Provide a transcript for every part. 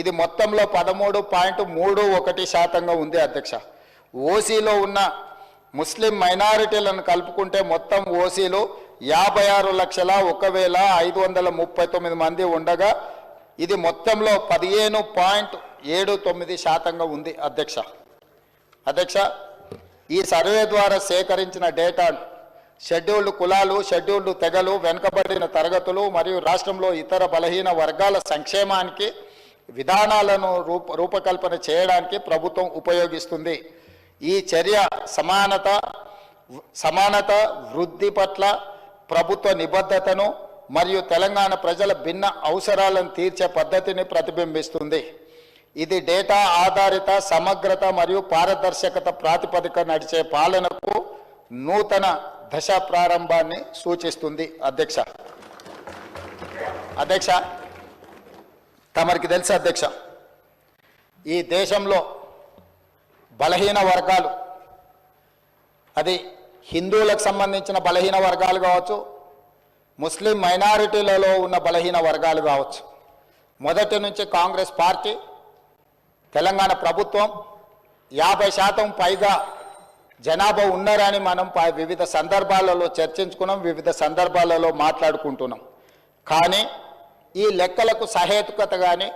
ఇది మొత్తంలో పదమూడు పాయింట్ మూడు ఒకటి శాతంగా ఉంది అధ్యక్ష. ఓసీలో ఉన్న ముస్లిం మైనారిటీలను కలుపుకుంటే మొత్తం ఓసీలు యాభై ఆరు లక్షల ఒక వేల ఐదు వందల ముప్పై తొమ్మిది మంది ఉండగా ఇది మొత్తంలో పదిహేను పాయింట్ ఏడు తొమ్మిది శాతంగా ఉంది అధ్యక్ష. అధ్యక్ష ఈ సర్వే ద్వారా సేకరించిన డేటా షెడ్యూల్డ్ కులాలు షెడ్యూల్డ్ తెగలు వెనుకబడిన తరగతులు మరియు రాష్ట్రంలో ఇతర బలహీన వర్గాల సంక్షేమానికి విధానాలను రూప రూపకల్పన చేయడానికి ప్రభుత్వం ఉపయోగిస్తుంది. ఈ చర్య సమానత సమానత వృద్ధి పట్ల ప్రభుత్వ నిబద్ధతను మరియు తెలంగాణ ప్రజల భిన్న అవసరాలను తీర్చే పద్ధతిని ప్రతిబింబిస్తుంది. ఇది డేటా ఆధారిత సమగ్రత మరియు పారదర్శకత ప్రాతిపదిక నడిచే పాలనకు నూతన దశ ప్రారంభాన్ని సూచిస్తుంది. అధ్యక్ష. అధ్యక్ష తమరికి తెలుసు అధ్యక్ష. ఈ దేశంలో బలహీన వర్గాలు అది హిందువులకు సంబంధించిన బలహీన వర్గాలు కావచ్చు ముస్లిం మైనారిటీలలో ఉన్న బలహీన వర్గాలు కావచ్చు. మొదటి నుంచి కాంగ్రెస్ పార్టీ తెలంగాణ ప్రభుత్వం యాభై శాతం పైగా జనాభా ఉన్నారని మనం వివిధ సందర్భాలలో చర్చించుకున్నాం వివిధ సందర్భాలలో మాట్లాడుకుంటున్నాం. కానీ ఈ లెక్కలకు సహేతుకత కానీ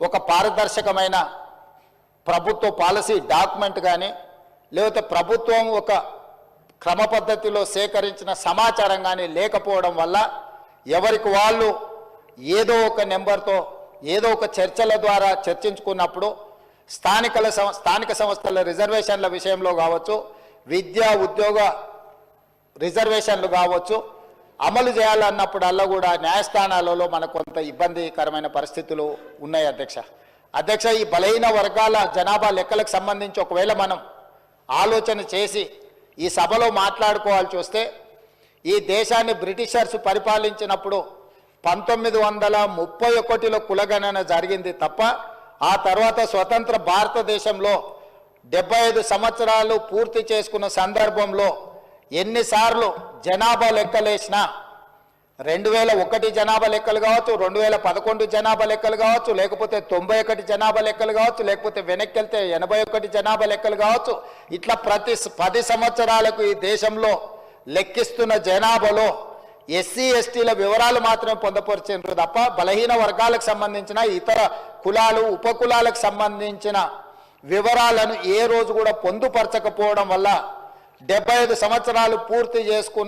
ఒక పారదర్శకమైన ప్రభుత్వ పాలసీ డాక్యుమెంట్ కానీ లేకపోతే ప్రభుత్వం ఒక క్రమ పద్ధతిలో సేకరించిన సమాచారం కానీ లేకపోవడం వల్ల ఎవరికి వాళ్ళు ఏదో ఒక నెంబర్తో ఏదో ఒక చర్చల ద్వారా చర్చించుకున్నప్పుడు స్థానికల సం- స్థానిక సంస్థల రిజర్వేషన్ల విషయంలో కావచ్చు విద్యా ఉద్యోగ రిజర్వేషన్లు కావచ్చు అమలు చేయాలన్నప్పుడల్లా కూడా న్యాయస్థానాలలో మనకు కొంత ఇబ్బందికరమైన పరిస్థితులు ఉన్నాయి అధ్యక్ష. అధ్యక్ష ఈ బలహీన వర్గాల జనాభా లెక్కలకు సంబంధించి ఒకవేళ మనం ఆలోచన చేసి ఈ సభలో మాట్లాడుకోవాల్సి వస్తే ఈ దేశాన్ని బ్రిటిషర్స్ పరిపాలించినప్పుడు పంతొమ్మిది వందల ముప్పై ఒకటిలో కులగణన జరిగింది తప్ప ఆ తర్వాత స్వతంత్ర భారతదేశంలో డెబ్బై ఐదు సంవత్సరాలు పూర్తి చేసుకున్న సందర్భంలో ఎన్నిసార్లు జనాభా లెక్కలేసినా రెండు వేల ఒకటి జనాభా లెక్కలు కావచ్చు రెండు వేల పదకొండు జనాభా లెక్కలు కావచ్చు లేకపోతే తొంభై ఒకటి జనాభా లెక్కలు కావచ్చు లేకపోతే వెనక్కి వెళ్తే ఎనభై ఒకటి జనాభా లెక్కలు కావచ్చు. ఇట్లా ప్రతి పది సంవత్సరాలకు ఈ దేశంలో లెక్కిస్తున్న జనాభాలో ఎస్సీ ఎస్టీల వివరాలు మాత్రమే పొందపరిచినారు తప్ప బలహీన వర్గాలకు సంబంధించిన ఇతర కులాలు ఉపకులాలకు సంబంధించిన వివరాలను ఏ రోజు కూడా పొందుపరచకపోవడం వల్ల డెబ్బై ఐదు సంవత్సరాలు పూర్తి చేసుకున్న